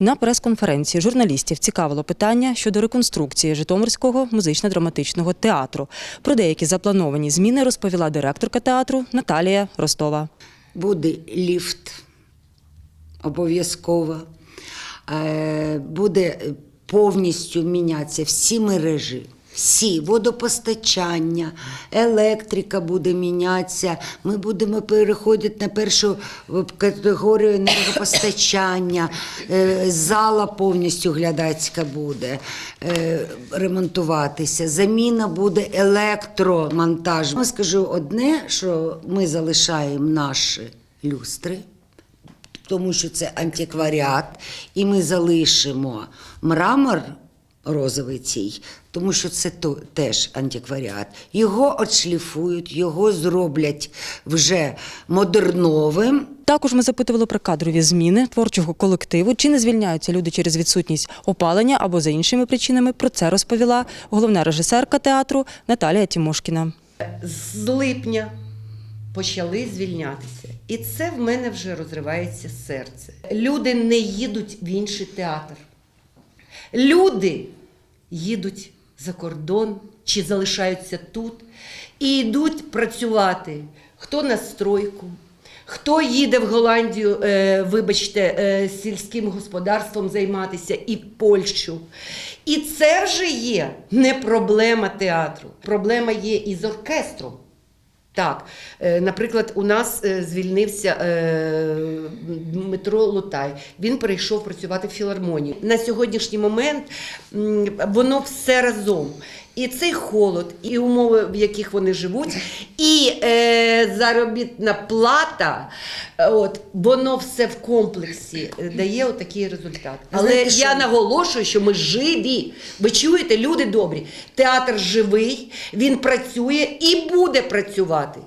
На прес-конференції журналістів цікавило питання щодо реконструкції Житомирського музично-драматичного театру. Про деякі заплановані зміни розповіла директорка театру Наталія Ростова. Буде ліфт обов'язково. Е, Буде повністю мінятися всі мережі. Всі водопостачання, електрика буде мінятися. Ми будемо переходити на першу е, категорію енергопостачання. Е, Зала повністю глядацька буде е, ремонтуватися. Заміна буде електромонтаж. Я скажу одне, що ми залишаємо наші люстри тому що це антикваріат, і ми залишимо мрамор розовий цей, тому що це то, теж антикваріат. Його отшліфують, його зроблять вже модерновим. Також ми запитували про кадрові зміни творчого колективу. Чи не звільняються люди через відсутність опалення або за іншими причинами. Про це розповіла головна режисерка театру Наталія Тімошкіна. з липня почали звільнятися. І це в мене вже розривається серце. Люди не їдуть в інший театр. Люди їдуть за кордон чи залишаються тут і йдуть працювати. Хто на стройку, хто їде в Голландію, е, вибачте, е, сільським господарством займатися і Польщу. І це вже є не проблема театру. Проблема є і з оркестром. Так, е, наприклад, у нас е, звільнився е, Дмитро Лутай. Він перейшов працювати в філармонію. На сьогоднішній момент воно все разом. І цей холод, і умови, в яких вони живуть, і заробітна плата, от, воно все в комплексі е, дає отакий результат. Але Знаєте, я що? наголошую, що ми живі. Ви чуєте, люди добрі. Театр живий, він працює і буде працювати.